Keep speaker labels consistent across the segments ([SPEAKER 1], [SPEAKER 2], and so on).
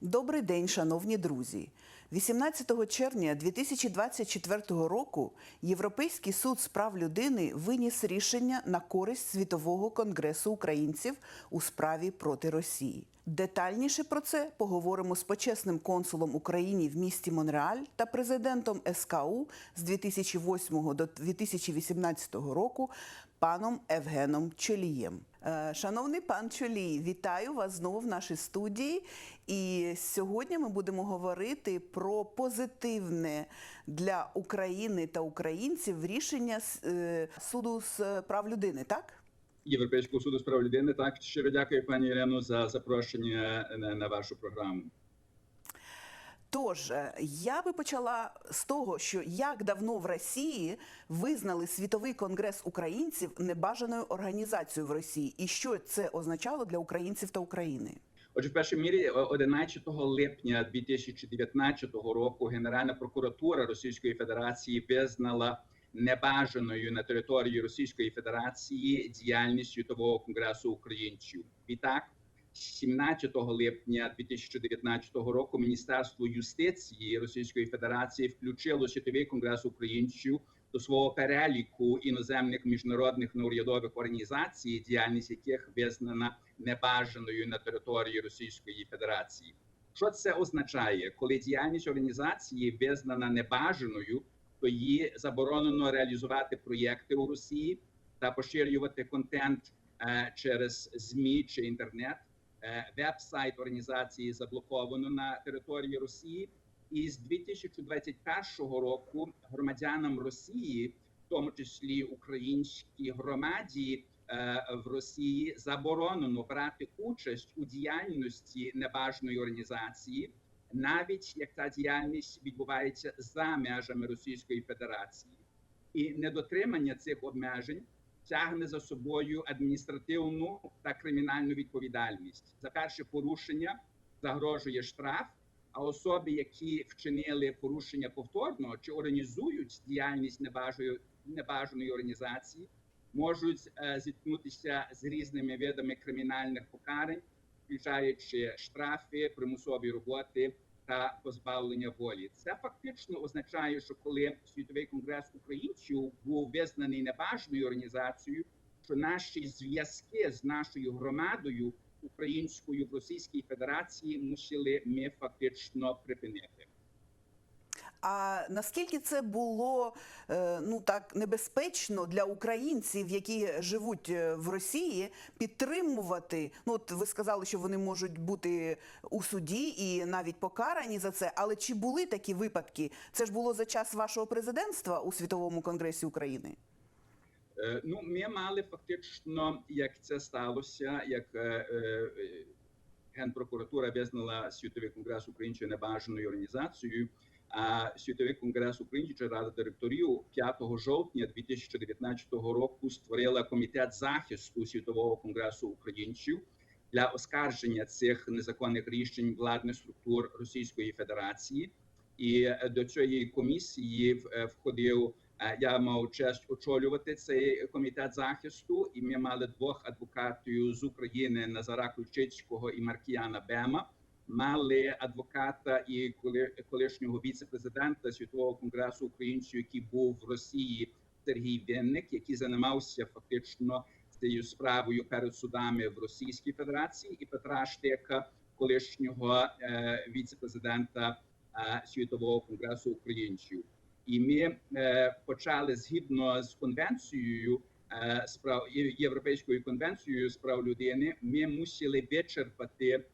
[SPEAKER 1] Добрий день, шановні друзі. 18 червня 2024 року Європейський суд з прав людини виніс рішення на користь Світового конгресу українців у справі проти Росії. Детальніше про це поговоримо з почесним консулом України в місті Монреаль та президентом СКУ з 2008 до 2018 року паном Евгеном Чолієм. Е, Шановний пан Чолій, вітаю вас знову в нашій студії. І сьогодні ми будемо говорити про позитивне для України та українців рішення е, суду з прав людини, так?
[SPEAKER 2] Європейського суду з прав людини. Так щиро дякую, пані Ірино, за запрошення на, на вашу програму.
[SPEAKER 1] Тож е, я би почала з того, що як давно в Росії визнали світовий конгрес українців небажаною організацією в Росії, і що це означало для українців та України?
[SPEAKER 2] Отже, в першій мірі, о- 11 липня 2019 року Генеральна прокуратура Російської Федерації визнала небажаною на території Російської Федерації діяльність Світового конгресу українців. Відтак, 17 липня 2019 року Міністерство юстиції Російської Федерації включило Світовий конгрес українців до свого переліку іноземних міжнародних неурядових організацій, діяльність яких визнана небажаною на території Російської Федерації. Що це означає, коли діяльність організації визнана небажаною, то її заборонено реалізувати проєкти у Росії та поширювати контент е, через ЗМІ чи інтернет. Е, Веб-сайт організації заблоковано на території Росії, і з 2021 року громадянам Росії, в тому числі українській громаді е, в Росії, заборонено брати участь у діяльності небажаної організації, навіть як та діяльність відбувається за межами Російської Федерації, і недотримання цих обмежень тягне за собою адміністративну та кримінальну відповідальність. За перше порушення загрожує штраф. А особи, які вчинили порушення повторно чи організують діяльність небажаної, небажаної організації, можуть е, зіткнутися з різними видами кримінальних покарань, включаючи штрафи, примусові роботи та позбавлення волі. Це фактично означає, що коли світовий конгрес українців був визнаний небажаною організацією, що наші зв'язки з нашою громадою українською в Російській Федерації мусили ми фактично припинити.
[SPEAKER 1] А наскільки це було е, ну так небезпечно для українців, які живуть е, в Росії, підтримувати? Ну от ви сказали, що вони можуть бути у суді і навіть покарані за це. Але чи були такі випадки? Це ж було за час вашого президентства у світовому конгресі України?
[SPEAKER 2] Е, Ну, ми мали фактично, як це сталося, як генпрокуратура визнала світовий конгрес українців небажаною організацією. А світовий конгрес українців рада директорів 5 жовтня 2019 року створила комітет захисту світового конгресу українців для оскарження цих незаконних рішень владних структур Російської Федерації. І е, до цієї комісії е, входив Е, Я мав честь очолювати цей комітет захисту, і ми мали двох адвокатів з України Назара Ключицького і Маркіяна Бема. Мали адвоката і коли колишнього віце-президента Світового конгресу українців, який був в Росії Сергій Винник, який займався фактично цією справою перед судами в Російській Федерації, і Петра Штека, колишнього е, віце-президента е, Світового конгресу українців. І ми е, почали згідно з конвенцією справ Європейською конвенцією з прав людини. Ми мусили вичерпати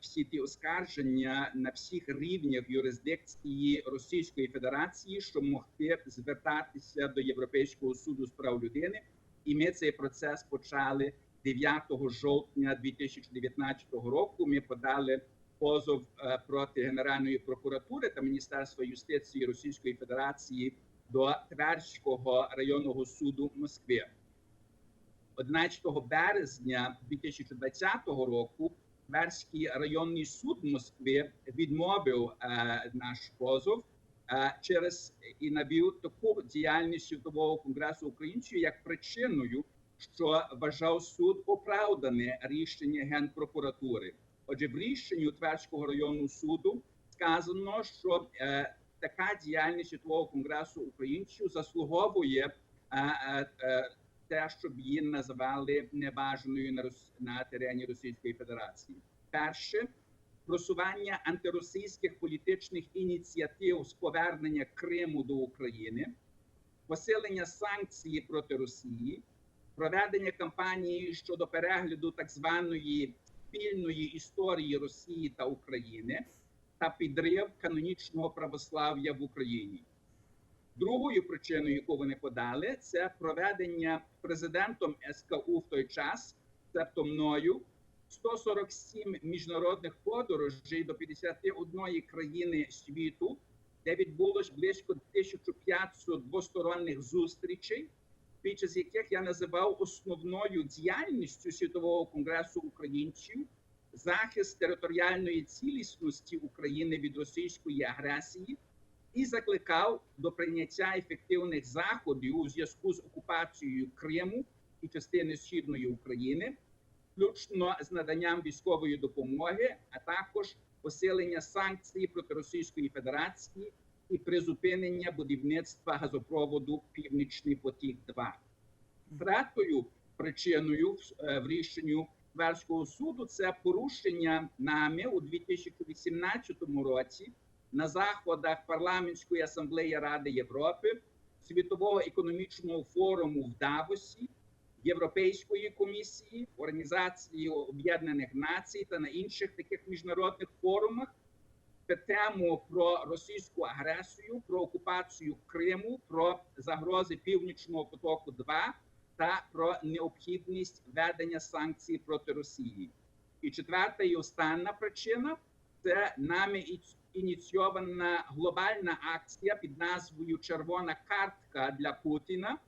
[SPEAKER 2] всі ті оскарження на всіх рівнях юрисдикції Російської Федерації, щоб могти звертатися до Європейського суду з прав людини. І ми цей процес почали 9 жовтня 2019 року. Ми подали позов е, проти Генеральної прокуратури та Міністерства юстиції Російської Федерації до Тверського районного суду Москви. 11 березня 2020 року Тверський районний суд Москви відмовив е, наш позов е, через і навів таку діяльність світового конгресу українців як причиною, що вважав суд оправдане рішення генпрокуратури. Отже, в рішенні Тверського районного суду сказано, що е, така діяльність світового конгресу українців заслуговує е, е, е, те, щоб її називали небажаною на Рос... на терені Російської Федерації. Перше просування антиросійських політичних ініціатив з повернення Криму до України, посилення санкцій проти Росії, проведення кампанії щодо перегляду так званої спільної історії Росії та України та підрив канонічного православ'я в Україні. Другою причиною, яку вони подали, це проведення президентом СКУ в той час, тобто мною, 147 міжнародних подорожей до 51 країни світу, де відбулось близько 1500 двосторонніх зустрічей, під час яких я називав основною діяльністю світового конгресу українців захист територіальної цілісності України від російської агресії і закликав до прийняття ефективних заходів у зв'язку з окупацією Криму і частини східної України, включно з наданням військової допомоги, а також посилення санкцій проти Російської Федерації і призупинення будівництва газопроводу Північний потік. 2 третьою причиною в, рішенню Тверського суду це порушення нами у 2018 році на заходах парламентської асамблеї Ради Європи, світового економічного форуму в Давосі, Європейської комісії, Організації Об'єднаних Націй та на інших таких міжнародних форумах тему про російську агресію, про окупацію Криму, про загрози Північного потоку 2 та про необхідність введення санкцій проти Росії. І четверта і остання причина це нами ініційована глобальна акція під назвою Червона картка для Путіна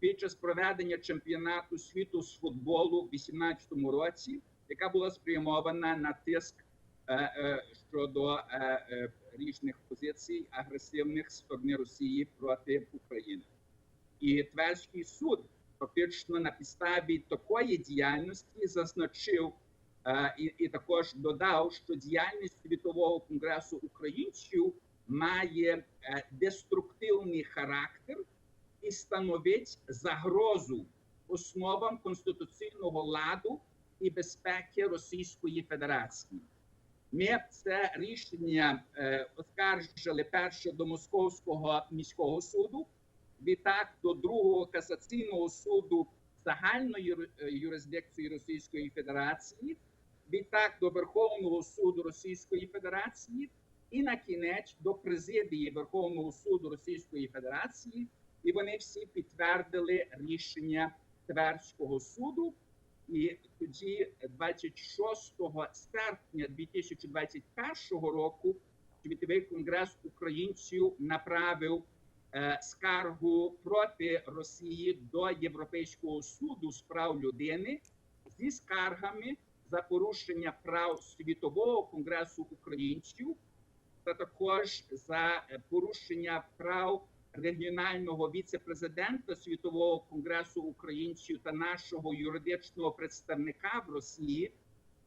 [SPEAKER 2] під час проведення чемпіонату світу з футболу в 2018 році, яка була спрямована на тиск е, е, щодо е, різних позицій агресивних сторони Росії проти України. І Тверський суд фактично на підставі такої діяльності зазначив і, і також додав, що діяльність світового конгресу українців має е, деструктивний характер і становить загрозу основам конституційного ладу і безпеки Російської Федерації. Ми це рішення е, оскаржили перше до Московського міського суду, відтак до другого касаційного суду загальної е, юрисдикції Російської Федерації, відтак до Верховного суду Російської Федерації і на кінець до президії Верховного суду Російської Федерації, і вони всі підтвердили рішення Тверського суду. І тоді, 26 серпня 2021 року, світовий конгрес українців направив е, скаргу проти Росії до Європейського суду з прав людини зі скаргами за порушення прав світового конгресу українців та також за е, порушення прав регіонального віце-президента світового конгресу українців та нашого юридичного представника в Росії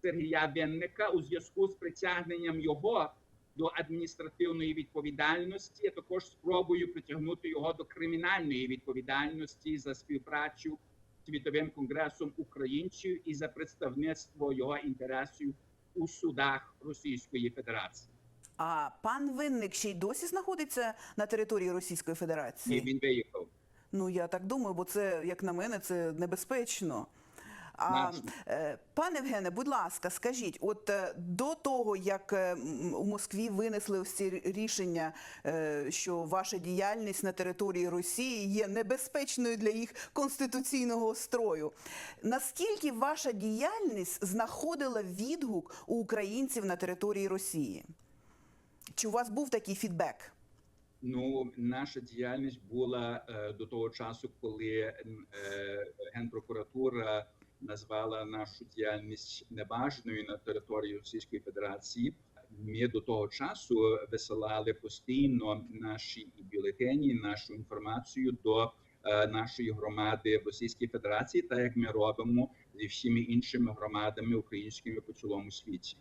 [SPEAKER 2] Сергія Венника у зв'язку з притягненням його до адміністративної відповідальності, а також спробою притягнути його до кримінальної відповідальності за співпрацю світовим конгресом українців і за представництво його інтересів у судах Російської Федерації.
[SPEAKER 1] А пан Винник ще й досі знаходиться на території Російської
[SPEAKER 2] Федерації.
[SPEAKER 1] Федерації?
[SPEAKER 2] він виїхав.
[SPEAKER 1] Ну я так думаю, бо це, як на мене, це небезпечно. А, е, пане Євгене, будь ласка, скажіть, от е, до того, як е, у Москві винесли ось ці рішення, що ваша діяльність на території Росії є небезпечною для їх конституційного строю, наскільки ваша діяльність знаходила відгук у українців на території Росії? Чи у вас був такий фідбек?
[SPEAKER 2] Ну, наша діяльність була е, до того часу, коли е, генпрокуратура назвала нашу діяльність неважною на території Російської Федерації. Ми до того часу висилали постійно наші бюлетені, нашу інформацію до е, нашої громади в Російській Федерації, так як ми робимо зі всіма іншими громадами українськими по цілому світі.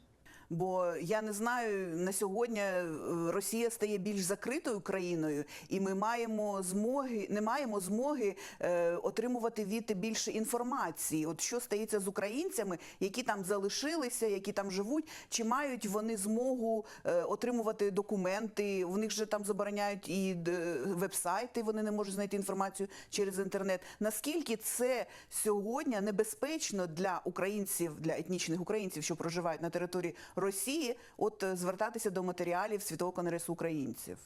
[SPEAKER 1] Бо я не знаю, на сьогодні е, Росія стає більш закритою країною, і ми маємо змоги, не маємо змоги е, отримувати від більше інформації. От що стається з українцями, які там залишилися, які там живуть, чи мають вони змогу е, отримувати документи? В них же там забороняють і д- вебсайти, вони не можуть знайти інформацію через інтернет. Наскільки це сьогодні небезпечно для українців, для етнічних українців, що проживають на території Росії, от е, звертатися до матеріалів Світового конгресу українців?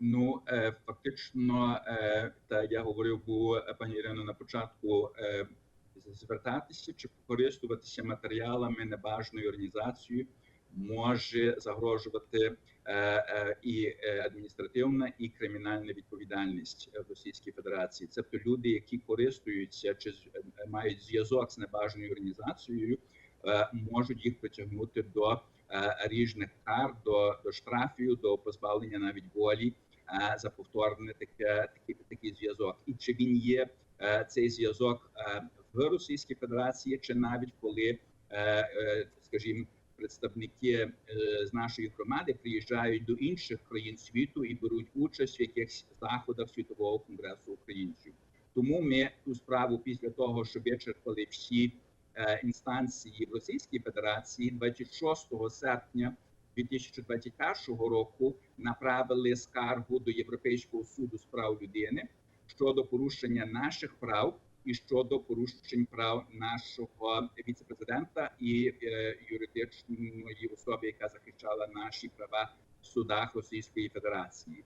[SPEAKER 2] Ну е, фактично, е, та я говорив е, пані Ірино на початку. Звертатися чи користуватися матеріалами небажаною організацією може загрожувати і адміністративна, і кримінальна відповідальність в Російській Федерації. Тобто люди, які користуються чи мають зв'язок з небажаною організацією, можуть їх притягнути до е, ріжних кар, до, до штрафів, до позбавлення навіть волі е, за повторне такий, такий зв'язок. І чи він є е, цей зв'язок е, в Російській Федерації, чи навіть коли, е, е, скажімо, представники е, з нашої громади приїжджають до інших країн світу і беруть участь в якихось заходах світового конгресу українців. Тому ми ту справу після того, що вичерпали всі е, інстанції в Російській Федерації, 26 серпня 2021 року направили скаргу до Європейського суду з прав людини щодо порушення наших прав і щодо порушень прав нашого віцепрезидента і е, юридичної особи, яка захищала наші права в судах Російської Федерації.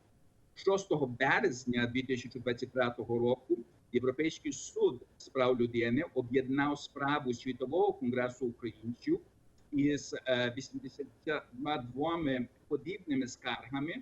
[SPEAKER 2] 6 березня 2023 року Європейський суд з прав людини об'єднав справу світового конгресу українців із е, 82 подібними скаргами,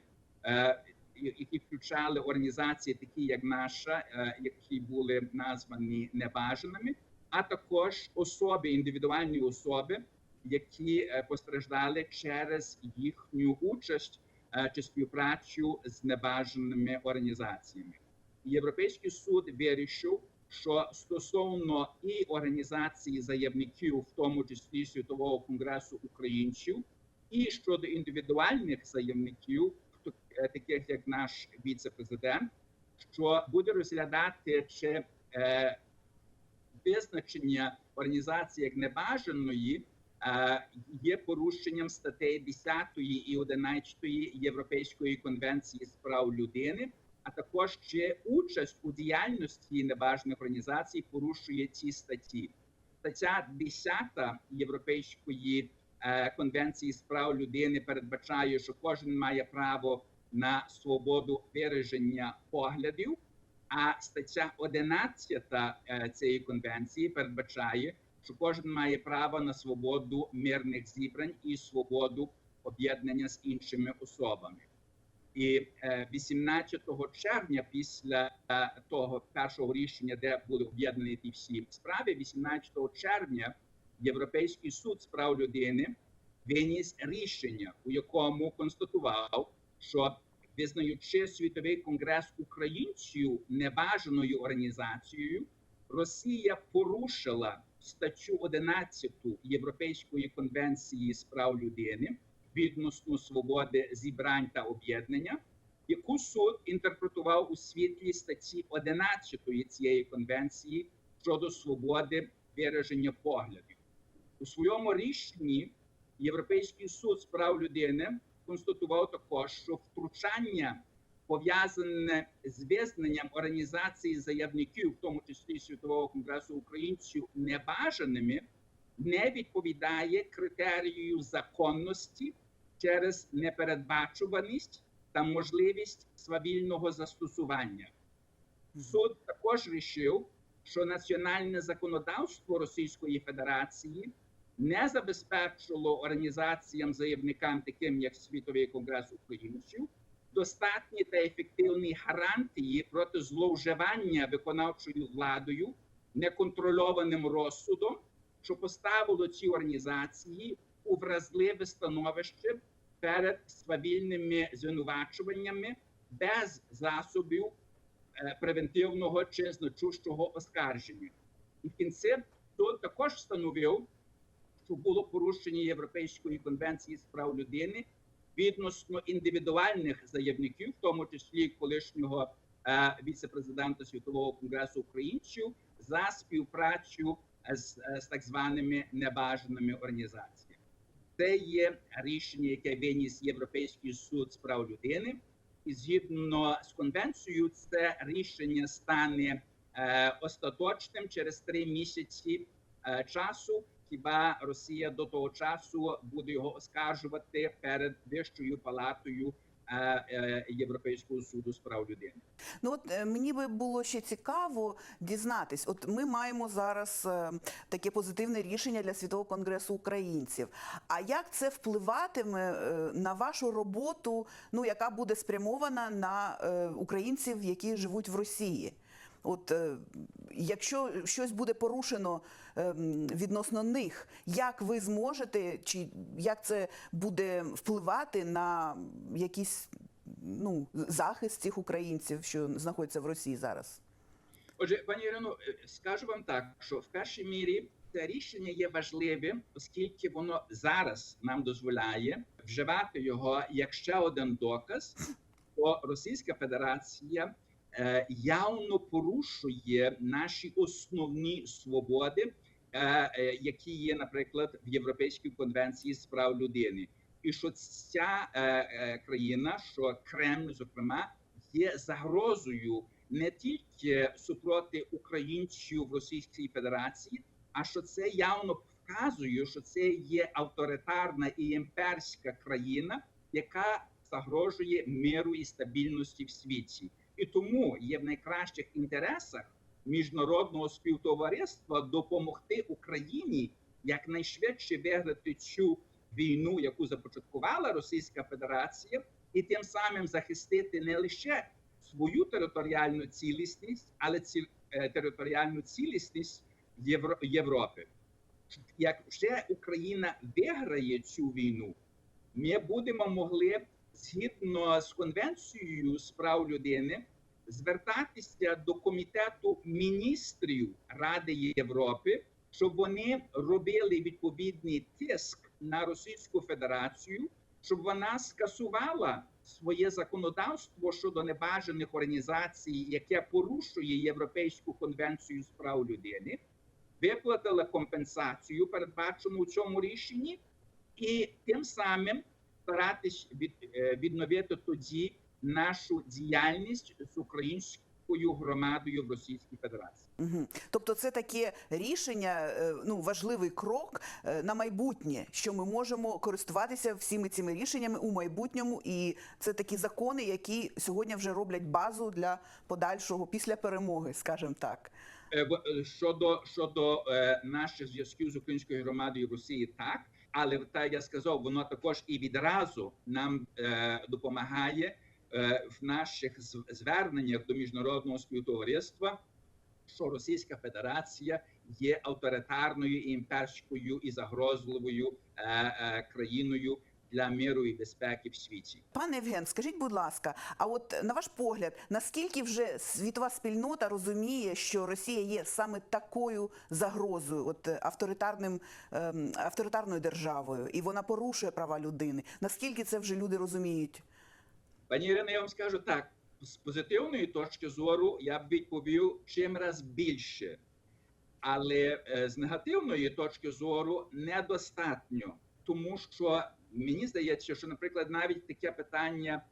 [SPEAKER 2] е, які включали організації, такі як наша, е, які були названі небажаними, а також особи, індивідуальні особи, які е, постраждали через їхню участь е, чи співпрацю з небажаними організаціями. Європейський суд вирішив, що стосовно і організації заявників, в тому числі Світового конгресу українців, і щодо індивідуальних заявників, е, таких як наш віце-президент, що буде розглядати чи е, визначення організації як небажаної е, є порушенням статей 10 і 11 Європейської конвенції з прав людини, а також чи участь у діяльності небажаних організацій порушує ці статті. Стаття 10 Європейської е, конвенції з прав людини передбачає, що кожен має право на свободу вираження поглядів. А стаття 11 е, цієї конвенції передбачає, що кожен має право на свободу мирних зібрань і свободу об'єднання з іншими особами. І е, 18 червня, після е, того першого рішення, де були об'єднані ті всі справи, 18 червня Європейський суд з прав людини виніс рішення, у якому констатував, що визнаючи світовий конгрес українців небажаною організацією, Росія порушила статтю 11 Європейської конвенції з прав людини відносно свободи зібрань та об'єднання, яку суд інтерпретував у світлі статті 11 цієї конвенції щодо свободи вираження поглядів. У своєму рішенні Європейський суд з прав людини констатував також, що втручання пов'язане з визнанням організації заявників, в тому числі Світового конгресу українців, небажаними, не відповідає критерію законності через непередбачуваність та можливість свавільного застосування. Суд також рішив, що національне законодавство Російської Федерації не забезпечило організаціям заявникам, таким як Світовий конгрес українців, достатні та ефективні гарантії проти зловживання виконавчою владою неконтрольованим розсудом, що поставило ці організації у вразливе становище перед свавільними звинувачуваннями без засобів е, превентивного чи значущого оскарження. І в кінці суд також встановив, що було порушення Європейської конвенції з прав людини відносно індивідуальних заявників, в тому числі колишнього е, віце-президента Світового конгресу українців, за співпрацю з, з так званими небажаними організаціями. Це є рішення, яке виніс Європейський суд з прав людини, і згідно з конвенцією, це рішення стане е, остаточним через три місяці е, часу. Хіба Росія до того часу буде його оскаржувати перед вищою палатою е, е, Європейського суду з прав людини?
[SPEAKER 1] Ну от е, мені би було ще цікаво дізнатись. От ми маємо зараз е, таке позитивне рішення для світового конгресу українців. А як це впливатиме е, на вашу роботу, ну яка буде спрямована на е, українців, які живуть в Росії? От е, якщо щось буде порушено е, відносно них, як ви зможете, чи як це буде впливати на якісь ну, захист цих українців, що знаходяться в Росії зараз?
[SPEAKER 2] Отже, пані Ірино, е, скажу вам так, що в першій мірі це рішення є важливим, оскільки воно зараз нам дозволяє вживати його як ще один доказ, що Російська Федерація явно порушує наші основні свободи, е, е, які є, наприклад, в Європейській конвенції з прав людини, і що ця е, е, країна, що Кремль, зокрема, є загрозою не тільки супроти українців в Російській Федерації, а що це явно вказує, що це є авторитарна і імперська країна, яка загрожує миру і стабільності в світі, і тому є в найкращих інтересах міжнародного співтовариства допомогти Україні якнайшвидше виграти цю війну, яку започаткувала Російська Федерація, і тим самим захистити не лише свою територіальну цілісність, але ці, е, територіальну цілісність Євро, Європи. Як вже Україна виграє цю війну, ми будемо могли згідно з конвенцією з прав людини звертатися до комітету міністрів Ради Європи, щоб вони робили відповідний тиск на Російську Федерацію, щоб вона скасувала своє законодавство щодо небажаних організацій, яке порушує Європейську конвенцію з прав людини, виплатила компенсацію, передбачену у цьому рішенні, і тим самим старатись від, е, відновити тоді нашу діяльність з українською громадою в Російській Федерації.
[SPEAKER 1] Угу. Тобто, це таке рішення, е, ну важливий крок е, на майбутнє, що ми можемо користуватися всіми цими рішеннями у майбутньому, і це такі закони, які сьогодні вже роблять базу для подальшого після перемоги, скажімо так.
[SPEAKER 2] Щодо щодо наших зв'язків з українською громадою в Росії, так але та я сказав, воно також і відразу нам е, допомагає е, в наших зверненнях до міжнародного співтовариства, що Російська Федерація є авторитарною імперською і загрозливою е, е, країною для миру і безпеки в світі.
[SPEAKER 1] Пане Євген, скажіть, будь ласка, а от на ваш погляд, наскільки вже світова спільнота розуміє, що Росія є саме такою загрозою, от авторитарним ем, авторитарною державою, і вона порушує права людини? Наскільки це вже люди розуміють?
[SPEAKER 2] Пані Ірино, я вам скажу так: з позитивної точки зору я б відповів чим раз більше, але е, з негативної точки зору недостатньо, тому що мені здається, що, наприклад, навіть таке питання,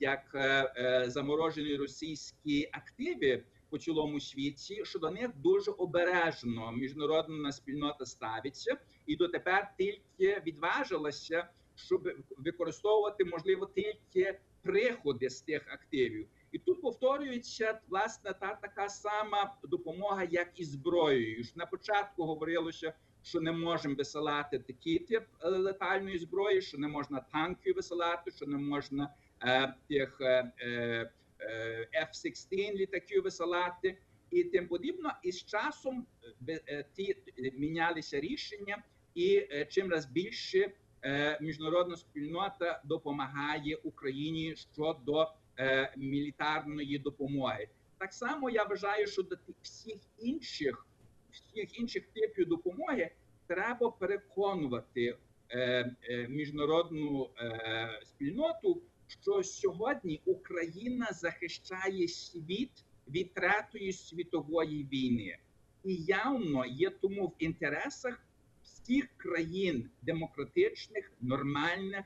[SPEAKER 2] як е, е, заморожені російські активи по цілому світі, що до них дуже обережно міжнародна спільнота ставиться, і дотепер тільки відважилася, щоб використовувати можливо тільки приходи з тих активів. І тут повторюється власне та така сама допомога, як і зброєю. На початку говорилося, що не можемо висилати такий тип е, летальної зброї, що не можна танків висилати, що не можна е, тих е, е, е, F-16 літаків висилати і тим подібно. І з часом е, е, ті мінялися рішення, і е, чим раз більше е, міжнародна спільнота допомагає Україні щодо е, мілітарної допомоги. Так само я вважаю, що до тих всіх інших всіх інших типів допомоги треба переконувати е, е, міжнародну е, спільноту, що сьогодні Україна захищає світ від третьої світової війни, і явно є тому в інтересах всіх країн демократичних, нормальних,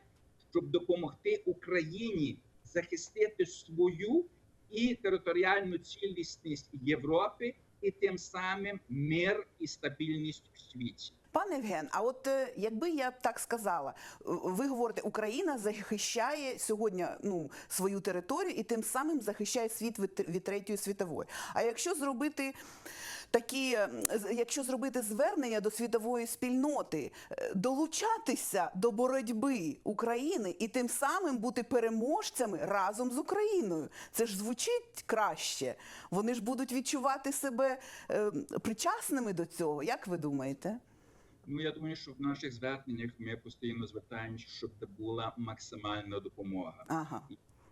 [SPEAKER 2] щоб допомогти Україні захистити свою і територіальну цілісність Європи, і тим самим мир і стабільність в світі.
[SPEAKER 1] Пане Євген, а от е, якби я так сказала, е, ви говорите, Україна захищає сьогодні ну, свою територію і тим самим захищає світ від, третьої світової. А якщо зробити такі, е, якщо зробити звернення до світової спільноти, долучатися до боротьби України і тим самим бути переможцями разом з Україною, це ж звучить краще. Вони ж будуть відчувати себе причасними до цього. Як ви думаєте?
[SPEAKER 2] Ну я думаю, що в наших зверненнях ми постійно звертаємося, щоб це була максимальна допомога.
[SPEAKER 1] Ага.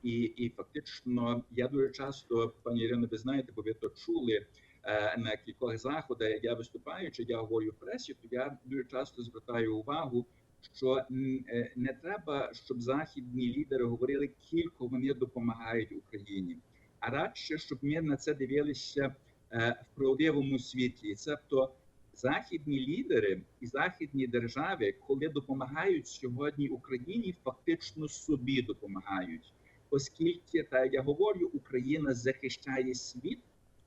[SPEAKER 2] І, і фактично, я дуже часто, пані Ірино, ви знаєте, бо ви то чули е, на кількох заходах, як я виступаю, чи я говорю в пресі, то я дуже часто звертаю увагу, що е, не треба, щоб західні лідери говорили, кілько вони допомагають Україні, а радше, щоб ми на це дивилися е, в правдивому світлі. Цебто західні лідери і західні держави, коли допомагають сьогодні Україні, фактично собі допомагають оскільки, як я говорю, Україна захищає світ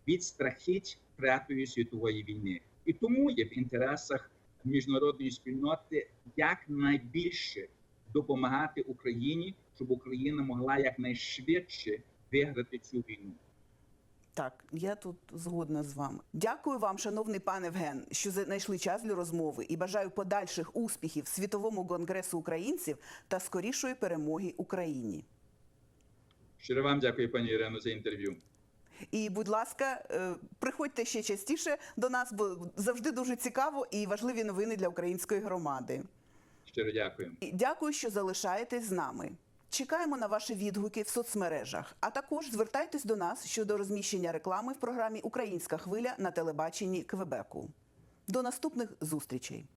[SPEAKER 2] від страхіть Третьої світової війни, і тому є в інтересах міжнародної спільноти якнайбільше допомагати Україні, щоб Україна могла якнайшвидше виграти цю війну.
[SPEAKER 1] Так, я тут згодна з вами. Дякую вам, шановний пане Евген, що знайшли час для розмови і бажаю подальших успіхів світовому конгресу українців та скорішої перемоги Україні.
[SPEAKER 2] Щиро вам дякую, пані Ірино, за інтерв'ю.
[SPEAKER 1] І, будь ласка, е, приходьте ще частіше до нас, бо завжди дуже цікаво і важливі новини для української громади.
[SPEAKER 2] Щиро дякую.
[SPEAKER 1] І Дякую, що залишаєтесь з нами. Чекаємо на ваші відгуки в соцмережах, а також звертайтесь до нас щодо розміщення реклами в програмі Українська хвиля на телебаченні Квебеку. До наступних зустрічей.